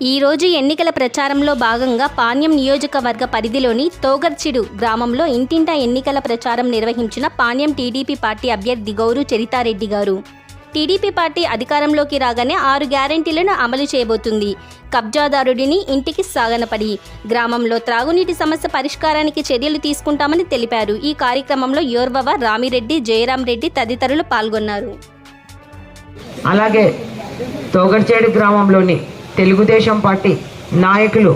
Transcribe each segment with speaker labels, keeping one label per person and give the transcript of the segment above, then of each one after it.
Speaker 1: ఈరోజు ఎన్నికల ప్రచారంలో భాగంగా పాణ్యం నియోజకవర్గ పరిధిలోని తోగర్చిడు గ్రామంలో ఇంటింటా ఎన్నికల ప్రచారం నిర్వహించిన పాణ్యం టీడీపీ పార్టీ అభ్యర్థి గౌరు చరితారెడ్డి గారు. టీడీపీ పార్టీ అధికారంలోకి రాగానే ఆరు గ్యారెంటీలను అమలు చేయబోతుంది. కబ్జాదారుడిని ఇంటికి సాగనపడి గ్రామంలో త్రాగునీటి సమస్య పరిష్కారానికి చర్యలు తీసుకుంటామని తెలిపారు. ఈ కార్యక్రమంలో యోర్వవ రామిరెడ్డి జయరాం రెడ్డి తదితరులు పాల్గొన్నారు.
Speaker 2: అలాగే తోగర్చేడు గ్రామంలోని తెలుగుదేశం పార్టీ నాయకులు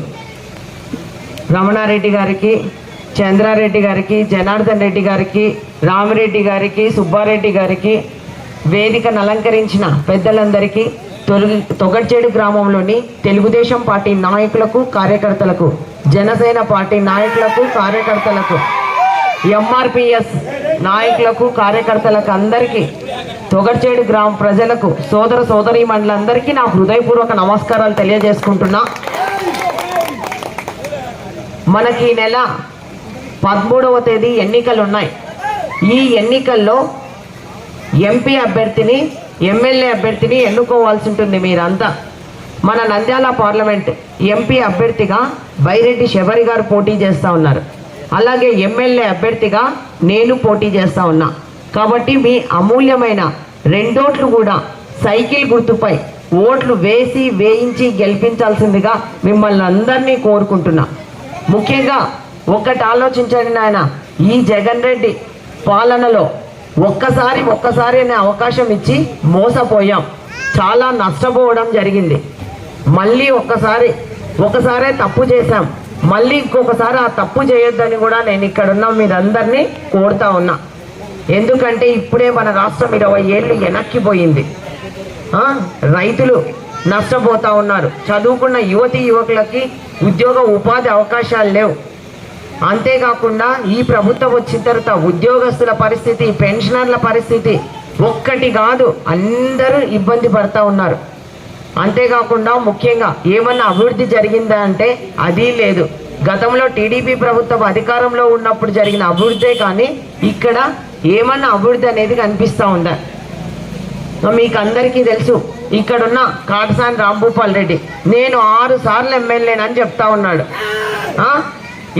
Speaker 2: రమణారెడ్డి గారికి చంద్రారెడ్డి గారికి జనార్దన్ రెడ్డి గారికి రామిరెడ్డి గారికి సుబ్బారెడ్డి గారికి వేదికను అలంకరించిన పెద్దలందరికీ తొలగి తొగడ్చేడు గ్రామంలోని తెలుగుదేశం పార్టీ నాయకులకు కార్యకర్తలకు జనసేన పార్టీ నాయకులకు కార్యకర్తలకు ఎంఆర్పిఎస్ నాయకులకు కార్యకర్తలకు అందరికీ తొగర్చేడు గ్రామ ప్రజలకు సోదర సోదరి మండలందరికీ నా హృదయపూర్వక నమస్కారాలు తెలియజేసుకుంటున్నా. మనకి ఈ నెల పదమూడవ తేదీ ఎన్నికలు ఉన్నాయి ఈ ఎన్నికల్లో ఎంపీ అభ్యర్థిని ఎమ్మెల్యే అభ్యర్థిని ఎన్నుకోవాల్సి ఉంటుంది మీరంతా. మన నంద్యాల పార్లమెంట్ ఎంపీ అభ్యర్థిగా బైరెడ్డి శబరి గారు పోటీ చేస్తూ ఉన్నారు. అలాగే ఎమ్మెల్యే అభ్యర్థిగా నేను పోటీ చేస్తూ ఉన్నా. కాబట్టి మీ అమూల్యమైన రెండోట్లు కూడా సైకిల్ గుర్తుపై ఓట్లు వేసి వేయించి గెలిపించాల్సిందిగా మిమ్మల్ని అందరినీ కోరుకుంటున్నా. ముఖ్యంగా ఒక్కటి ఆలోచించండి నాయన ఈ జగన్ రెడ్డి పాలనలో ఒక్కసారి ఒక్కసారి అనే అవకాశం ఇచ్చి మోసపోయాం. చాలా నష్టపోవడం జరిగింది. మళ్ళీ ఒక్కసారి ఒకసారే తప్పు చేశాం. మళ్ళీ ఇంకొకసారి ఆ తప్పు చేయొద్దని కూడా నేను ఇక్కడున్న మీరందరినీ కోరుతా ఉన్నా. ఎందుకంటే ఇప్పుడే మన రాష్ట్రం ఇరవై ఏళ్ళు వెనక్కిపోయింది రైతులు నష్టపోతా ఉన్నారు. చదువుకున్న యువతి యువకులకి ఉద్యోగ ఉపాధి అవకాశాలు లేవు. అంతేకాకుండా ఈ ప్రభుత్వం వచ్చిన తర్వాత ఉద్యోగస్తుల పరిస్థితి పెన్షనర్ల పరిస్థితి ఒక్కటి కాదు అందరూ ఇబ్బంది పడతా ఉన్నారు. అంతేకాకుండా ముఖ్యంగా ఏమన్నా అభివృద్ధి జరిగిందా అంటే అది లేదు. గతంలో టీడీపీ ప్రభుత్వం అధికారంలో ఉన్నప్పుడు జరిగిన అభివృద్ధే కానీ ఇక్కడ ఏమన్నా అభివృద్ధి అనేది కనిపిస్తూ ఉందా? మీకు అందరికీ తెలుసు ఇక్కడున్న కాటసాని రాంభూపాల్ రెడ్డి నేను ఆరు సార్లు ఎమ్మెల్యేనని చెప్తా ఉన్నాడు.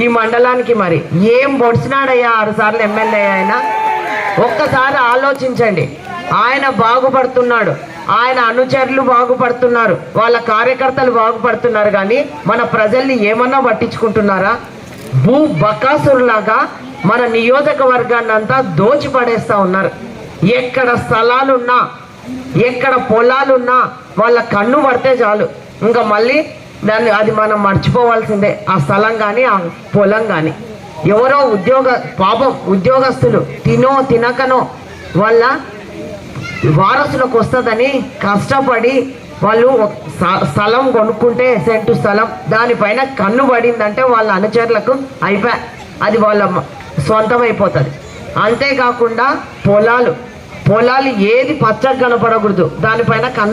Speaker 2: ఈ మండలానికి మరి ఏం పొడిచినాడయ్యా ఆరు సార్లు ఎమ్మెల్యే అయినా ఒక్కసారి ఆలోచించండి. ఆయన బాగుపడుతున్నాడు ఆయన అనుచరులు బాగుపడుతున్నారు వాళ్ళ కార్యకర్తలు బాగుపడుతున్నారు కానీ మన ప్రజల్ని ఏమన్నా పట్టించుకుంటున్నారా? భూ బకాసురులాగా మన నియోజకవర్గాన్ని అంతా దోచిపడేస్తా ఉన్నారు. ఎక్కడ స్థలాలున్నా ఎక్కడ పొలాలున్నా వాళ్ళ కన్ను పడితే చాలు. ఇంకా మళ్ళీ దాన్ని అది మనం మర్చిపోవాల్సిందే. ఆ స్థలం కానీ ఆ పొలం కానీ ఎవరో ఉద్యోగ పాపం ఉద్యోగస్తులు తినో తినకనో వాళ్ళ వారసులకు వస్తుందని కష్టపడి వాళ్ళు స్థలం కొనుక్కుంటే సెంటు స్థలం దానిపైన కన్ను పడిందంటే వాళ్ళ అనుచరులకు అయిపోయి అది వాళ్ళ సొంతం అయిపోతుంది అంతేకాకుండా పొలాలు పొలాలు ఏది పచ్చగా కనపడకూడదు దానిపైన కన్ను